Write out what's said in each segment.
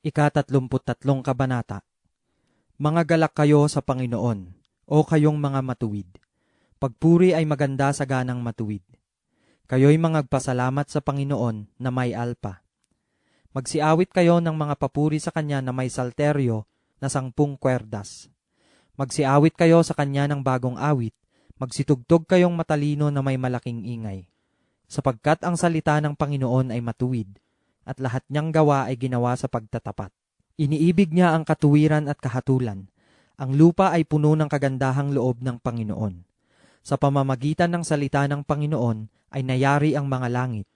Ikatatlumput-tatlong Kabanata Mga galak kayo sa Panginoon, o kayong mga matuwid. Pagpuri ay maganda sa ganang matuwid. Kayo'y mangagpasalamat sa Panginoon na may alpa. Magsiawit kayo ng mga papuri sa Kanya na may salteryo na sangpung kwerdas. Magsiawit kayo sa Kanya ng bagong awit, magsitugtog kayong matalino na may malaking ingay. Sapagkat ang salita ng Panginoon ay matuwid, at lahat niyang gawa ay ginawa sa pagtatapat. Iniibig niya ang katuwiran at kahatulan. Ang lupa ay puno ng kagandahang loob ng Panginoon. Sa pamamagitan ng salita ng Panginoon ay nayari ang mga langit,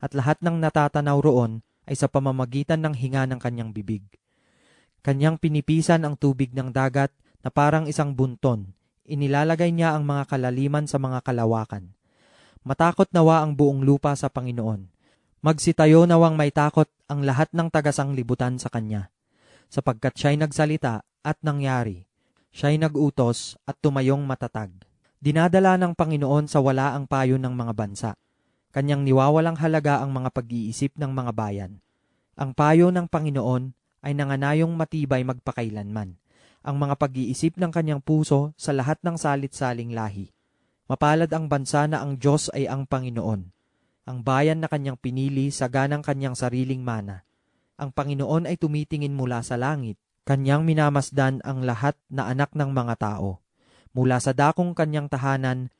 at lahat ng natatanaw roon ay sa pamamagitan ng hinga ng kanyang bibig. Kanyang pinipisan ang tubig ng dagat na parang isang bunton. Inilalagay niya ang mga kalaliman sa mga kalawakan. Matakot nawa ang buong lupa sa Panginoon Magsitayo nawang may takot ang lahat ng tagasanglibutan sa kanya, sapagkat siya'y nagsalita at nangyari. Siya'y nagutos at tumayong matatag. Dinadala ng Panginoon sa wala ang payo ng mga bansa. Kanyang niwawalang halaga ang mga pag-iisip ng mga bayan. Ang payo ng Panginoon ay nanganayong matibay magpakailanman. Ang mga pag-iisip ng kanyang puso sa lahat ng salit-saling lahi. Mapalad ang bansa na ang Diyos ay ang Panginoon ang bayan na kanyang pinili sa ganang kanyang sariling mana. Ang Panginoon ay tumitingin mula sa langit, kanyang minamasdan ang lahat na anak ng mga tao. Mula sa dakong kanyang tahanan,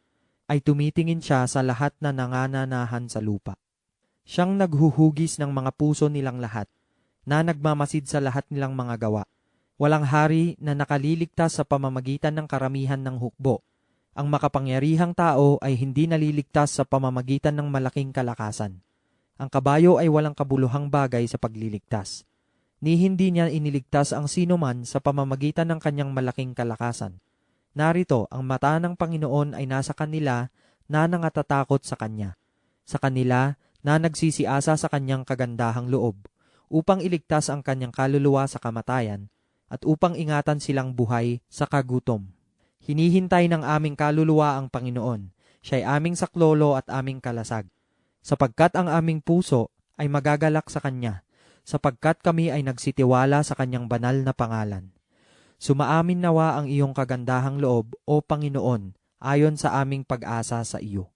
ay tumitingin siya sa lahat na nangananahan sa lupa. Siyang naghuhugis ng mga puso nilang lahat, na nagmamasid sa lahat nilang mga gawa. Walang hari na nakaliligtas sa pamamagitan ng karamihan ng hukbo, ang makapangyarihang tao ay hindi naliligtas sa pamamagitan ng malaking kalakasan. Ang kabayo ay walang kabuluhang bagay sa pagliligtas. Ni hindi niya iniligtas ang sinuman sa pamamagitan ng kanyang malaking kalakasan. Narito, ang mata ng Panginoon ay nasa kanila na nangatatakot sa Kanya. Sa kanila na nagsisiasa sa Kanyang kagandahang loob, upang iligtas ang Kanyang kaluluwa sa kamatayan, at upang ingatan silang buhay sa kagutom. Hinihintay ng aming kaluluwa ang Panginoon. Siya'y aming saklolo at aming kalasag. Sapagkat ang aming puso ay magagalak sa Kanya, sapagkat kami ay nagsitiwala sa Kanyang banal na pangalan. Sumaamin nawa ang iyong kagandahang loob, O Panginoon, ayon sa aming pag-asa sa iyo.